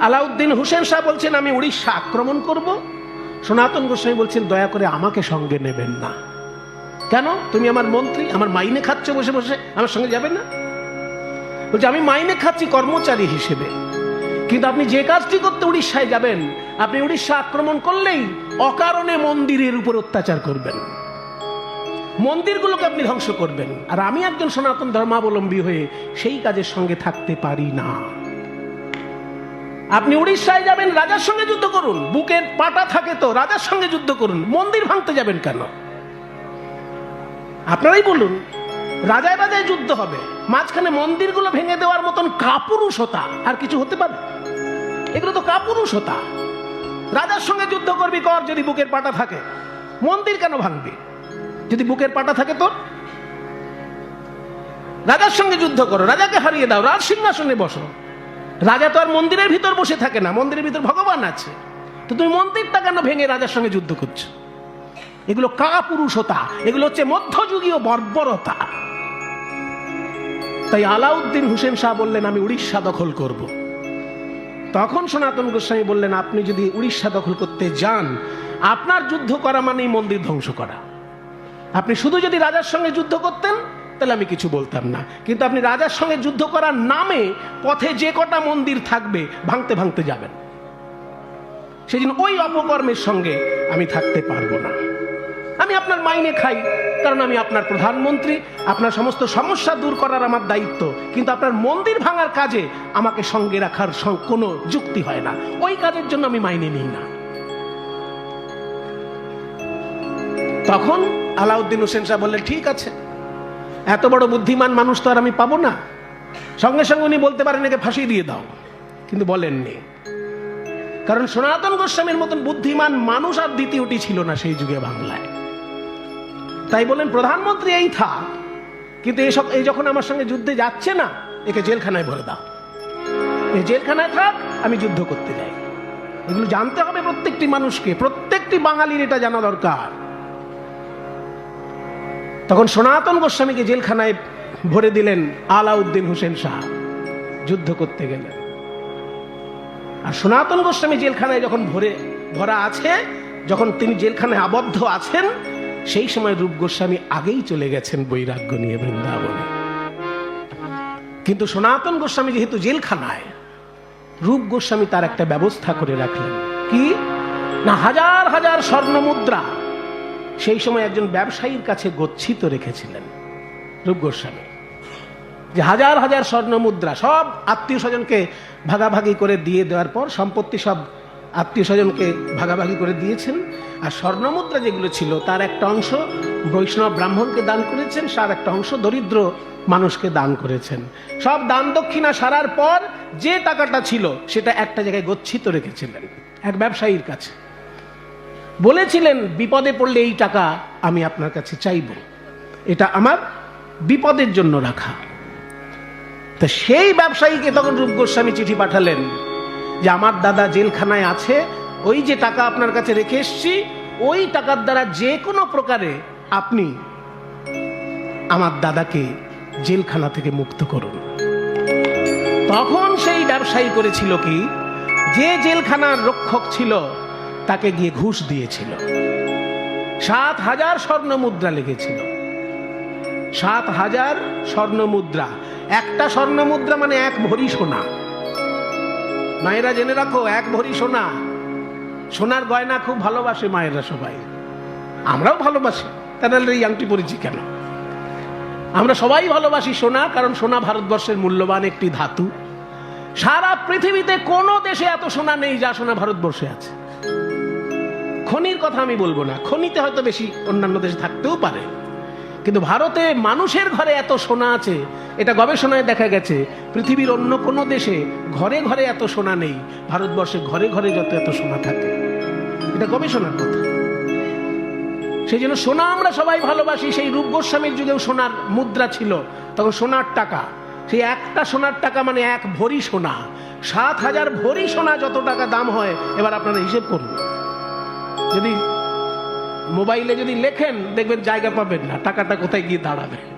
আলাউদ্দিন হুসেন শাহ বলছেন, আমি উড়িষ্যা আক্রমণ করব। সনাতন গোস্বামী বলছেন, দয়া করে আমাকে সঙ্গে নেবেন না। কেন? তুমি আমার মন্ত্রী, আমার মাইনে খাচ্ছ বসে বসে, আমার সঙ্গে যাবেন না? বলছে, আমি মাইনে খাচ্ছি কর্মচারী হিসেবে। কিন্তু আপনি যে কাজটি করতে উড়িষ্যায় যাবেন, আপনি উড়িষ্যা আক্রমণ করলেই অকারণে মন্দিরের উপর অত্যাচার করবেন। মন্দিরগুলোকে আপনি ধ্বংস করবেন। আর আমি একজন সনাতন ধর্মাবলম্বী হয়ে সেই কাজের সঙ্গে থাকতে পারি না। আপনি উড়িষ্যায় যাবেন, রাজার সঙ্গে যুদ্ধ করুন। বুকের পাটা থাকে তো, রাজার সঙ্গে যুদ্ধ করুন। মন্দির ভাঙতে যাবেন কেন? আপনারাই বলুন রাজায় রাজায় যুদ্ধ হবে। মাঝখানে মন্দিরগুলো ভেঙে দেওয়ার মতন কাপুরুষতা আর কিছু হতে পারে? এগুলো তো কাপুরুষতা। রাজার সঙ্গে যুদ্ধ করবি কর যদি বুকের পাটা থাকে। মন্দির কেন ভাঙবি? যদি বুকের পাটা থাকে তোর রাজার সঙ্গে যুদ্ধ করো, রাজাকে হারিয়ে দাও, রাজ সিংহাসনে বসো। রাজা তো আর মন্দিরের ভিতর বসে থাকে না, মন্দিরের ভিতর ভগবান আছে। তো তুমি মন্দিরটা কেন ভেঙে রাজার সঙ্গে যুদ্ধ করছ? এগুলো কাপুরুষতা, এগুলো হচ্ছে মধ্যযুগীয় বর্বরতা। তাই আলাউদ্দিন হুসেন শাহ বললেন, আমি উড়িষ্যা দখল করব। তখন সনাতন গোস্বামী বললেন, আপনি যদি উড়িষ্যা দখল করতে যান, আপনার যুদ্ধ করা মানেই মন্দির ধ্বংস করা। আপনি শুধু যদি রাজার সঙ্গে যুদ্ধ করতেন তাহলে আমি কিছু বলতাম না। কিন্তু আপনি রাজার সঙ্গে যুদ্ধ করার নামে পথে যে কটা মন্দির থাকবে, ভাঙতে ভাঙতে যাবেন। সেদিন ওই অপকর্মের সঙ্গে আমি থাকতে পারব না। আমি আপনার মাইনে খাই, কারণ আমি আপনার প্রধানমন্ত্রী। আপনার সমস্ত সমস্যা দূর করার আমার দায়িত্ব। কিন্তু আপনার মন্দির ভাঙার কাজে আমাকে সঙ্গে রাখার কোনো যুক্তি হয় না। ওই কাজের জন্য আমি মাইনে নিই না। তখন আলাউদ্দিন হোসেন শাহ বললেন, ঠিক আছে। এত বড় বুদ্ধিমান মানুষ তো আর আমি পাবো না। সঙ্গে সঙ্গে উনি বলতে পারেন, একে ফাঁসি দিয়ে দাও। কিন্তু বলেননি। কারণ সনাতন গোস্বামীর মতন বুদ্ধিমান মানুষ আর দ্বিতীয়টি ছিল না সেই যুগে বাংলায়। তাই বলেন, প্রধানমন্ত্রী এই থাক, কিন্তু এই সব এই যখন আমার সঙ্গে যুদ্ধে যাচ্ছে না, একে জেলখানায় ভরে দাও। এই জেলখানায় থাক, আমি যুদ্ধ করতে যাই। এগুলো জানতে হবে প্রত্যেকটি মানুষকে, প্রত্যেকটি বাঙালির এটা জানা দরকার। তখন সনাতন গোস্বামীকে জেলখানায় ভরে দিলেন আলাউদ্দিন হোসেন শাহ। যুদ্ধ করতে গেলেন। আর সনাতন গোস্বামী জেলখানায় যখন ভরে, ভরা আছে, যখন তিনি জেলখানায় আবদ্ধ আছেন, সেই সময় রূপ গোস্বামী আগেই চলে গেছেন বৈরাগ্য নিয়ে বৃন্দাবনে। কিন্তু সনাতন গোস্বামী যেহেতু জেলখানায়, রূপ গোস্বামী তার একটা ব্যবস্থা করে রাখলেন। কি? না, হাজার হাজার স্বর্ণ মুদ্রা সেই সময় একজন ব্যবসায়ীর কাছে গচ্ছিত রেখেছিলেন রূপ গোস্বামী, যে হাজার হাজার স্বর্ণ মুদ্রা সব আত্মীয় স্বজনকে ভাগাভাগি করে দিয়ে দেওয়ার পর সম্পত্তি সব আত্মীয় স্বজনকে ভাগাভাগি করে দিয়েছেন। আর স্বর্ণ মুদ্রা যেগুলো ছিল, তার একটা অংশ বৈষ্ণব ব্রাহ্মণকে দান করেছেন তার একটা অংশ দরিদ্র মানুষকে দান করেছেন। সব দান দক্ষিণা সারার পর যে টাকাটা ছিল, সেটা একটা জায়গায় গচ্ছিত রেখেছিলেন এক ব্যবসায়ীর কাছে। বলেছিলেন, বিপদে পড়লে এই টাকা আমি আপনার কাছে চাইব। এটা আমার বিপদের জন্য রাখা। তা সেই ব্যবসায়ীকে তখন রূপ গোস্বামী চিঠি পাঠালেন যে, আমার দাদা জেলখানায় আছে, ওই যে টাকা আপনার কাছে রেখে এসছি, ওই টাকার দ্বারা যে কোনো প্রকারে আপনি আমার দাদাকে জেলখানা থেকে মুক্ত করুন। তখন সেই ব্যবসায়ী করেছিল কি, যে জেলখানার রক্ষক ছিল তাকে গিয়ে ঘুষ দিয়েছিল। সাত হাজার স্বর্ণ মুদ্রা লেগেছিল। সাত হাজার স্বর্ণ মুদ্রা। একটা স্বর্ণ মুদ্রা মানে এক ভরি সোনা। মায়েরা জেনে রাখো, এক ভরি সোনা। সোনার গয়না খুব ভালোবাসে মায়েরা সবাই। আমরাও ভালোবাসি। তাহলে এই আংটি পরিচি কেন? আমরা সবাই ভালোবাসি সোনা, কারণ সোনা ভারতবর্ষের মূল্যবান একটি ধাতু। সারা পৃথিবীতে কোনো দেশে এত সোনা নেই যা সোনা ভারতবর্ষে আছে। খনির কথা আমি বলব না। খনিতে হয়তো বেশি অন্যান্য দেশে থাকতেও পারে। কিন্তু ভারতে মানুষের ঘরে এত সোনা আছে, এটা গবেষণায় দেখা গেছে, পৃথিবীর অন্য কোনো দেশে ঘরে ঘরে এত সোনা নেই, ভারতবর্ষে ঘরে ঘরে যত এত সোনা থাকে। এটা গবেষণার কথা। সেই জন্য সোনা আমরা সবাই ভালোবাসি, সেই রূপ গোস্বামীর যুগেও সোনার মুদ্রা ছিল, তখন সোনার টাকা। সেই একটা সোনার টাকা মানে এক ভরি সোনা। সাত হাজার ভরি সোনা যত টাকা দাম হয়, এবার আপনারা হিসেব করুন। যদি মোবাইলে যদি লেখেন দেখবেন জায়গা পাবেন না টাকাটা কোথায় গিয়ে দাঁড়াবে?